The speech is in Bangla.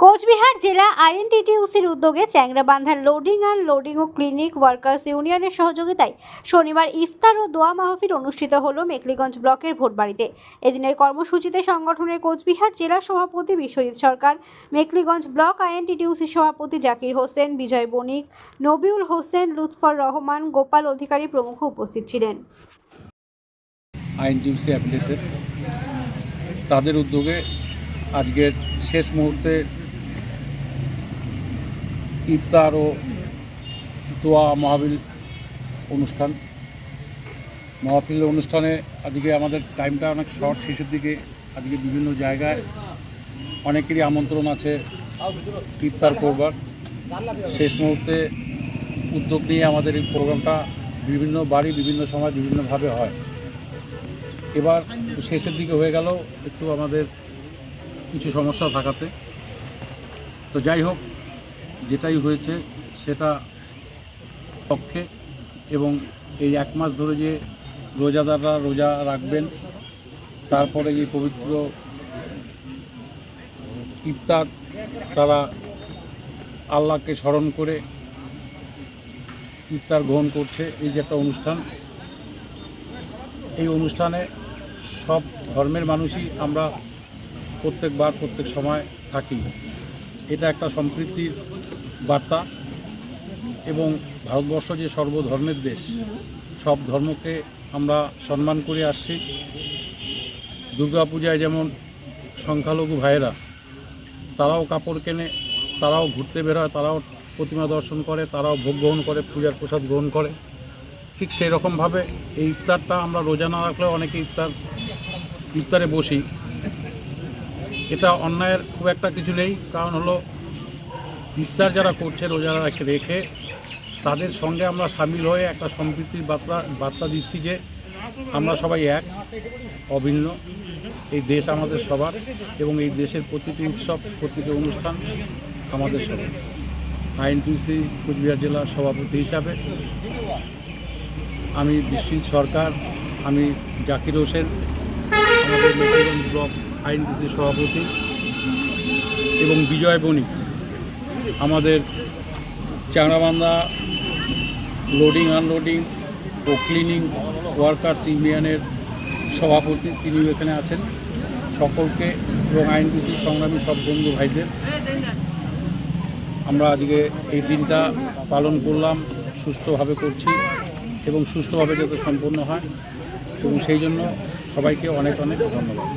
কোচবিহার জেলা আইএনটিটিউসির উদ্যোগে চ্যাংরাবান্ধার লোডিং অ্যান্ড লোডিং ও ক্লিনিক ওয়ার্কার্স ইউনিয়নের সহযোগিতায় শনিবার ইফতার ও দোয়া মাহফিল অনুষ্ঠিত হলো মেকলিগঞ্জ ব্লকের ভোটবাড়িতে। এদিনের কর্মসূচিতে সংগঠনের কোচবিহার জেলা সভাপতি বিশ্বজিৎ সরকার মেকলিগঞ্জ ব্লক আইএনটিটিউসির সভাপতি জাকির হোসেন, বিজয় বণিক, নবিউল হোসেন, লুৎফর রহমান, গোপাল অধিকারী প্রমুখ উপস্থিত ছিলেন। তাদের উদ্যোগে আজকের শেষ মুহূর্তে ইফতার ও দোয়া মাহবিল অনুষ্ঠান। মাহফিল অনুষ্ঠানে আজকে আমাদের টাইমটা অনেক শর্ট শেষের দিকে আজকে বিভিন্ন জায়গায় অনেকেরই আমন্ত্রণ আছে ইফতার করবার। শেষ মুহূর্তে উদ্যোগ নিয়ে আমাদের এই প্রোগ্রামটা বিভিন্ন বাড়ি, বিভিন্ন সময়, বিভিন্নভাবে হয়। এবার শেষের দিকে হয়ে গেল একটু আমাদের কিছু সমস্যা থাকাতে। তো যাই হোক যেটাই হয়েছে সেটা পক্ষে এবং এই এক মাস ধরে যে রোজাদাররা রোজা রাখবেন, তারপরে যে পবিত্র ইফতার তারা আল্লাহকে স্মরণ করে ইফতার গ্রহণ করছে, এই যে একটা অনুষ্ঠান। এই অনুষ্ঠানে সব ধর্মের মানুষই আমরা প্রত্যেকবার, প্রত্যেক সময় থাকি। এটা একটা সম্প্রীতির বার্তা এবং ভারতবর্ষ যে সর্বধর্মের দেশ, সব ধর্মকে আমরা সম্মান করে আসছি। দুর্গাপূজায় যেমন সংখ্যালঘু ভাইয়েরা, তারাও কাপড় কেনে, তারাও ঘুরতে বেরোয় তারাও প্রতিমা দর্শন করে, তারাও ভোগ গ্রহণ করে, পূজার প্রসাদ গ্রহণ করে। ঠিক সেই রকমভাবে এই ইফতারটা আমরা রোজা না রাখলেও অনেকে ইফতার, ইফতারে বসি। এটা অন্যায়ের খুব একটা কিছু নেই, কারণ হলো ইফতার যারা করছে রোজা রেখে, তাদের সঙ্গে আমরা সামিল হয়ে একটা সম্প্রীতির বার্তা বার্তা দিচ্ছি যে আমরা সবাই এক, অভিন্ন। এই দেশ আমাদের সবার এবং এই দেশের প্রতিটি উৎসব, প্রতিটি অনুষ্ঠান আমাদের সবার। আইএনটিসি কুচবিহার জেলার সভাপতি হিসাবে আমি বিশ্বজিৎ সরকার, আমি জাকির হোসেন, আমাদের ব্লক আইনটিসি সভাপতি এবং বিজয় বণিক। আমাদের চাংরাবান্ধা লোডিং আনলোডিং ও ক্লিনিং ওয়ার্কার্স ইউনিয়নের সভাপতি তিনি এখানে আছেন। সকলকে এবং আইনটিসি সংগ্রামী সব বন্ধু ভাইদের, আমরা আজকে এই দিনটা পালন করলাম, সুষ্ঠুভাবে করছি এবং সুষ্ঠুভাবে যাতে সম্পন্ন হয় এবং সেই জন্য সবাইকে অনেক অনেক ধন্যবাদ।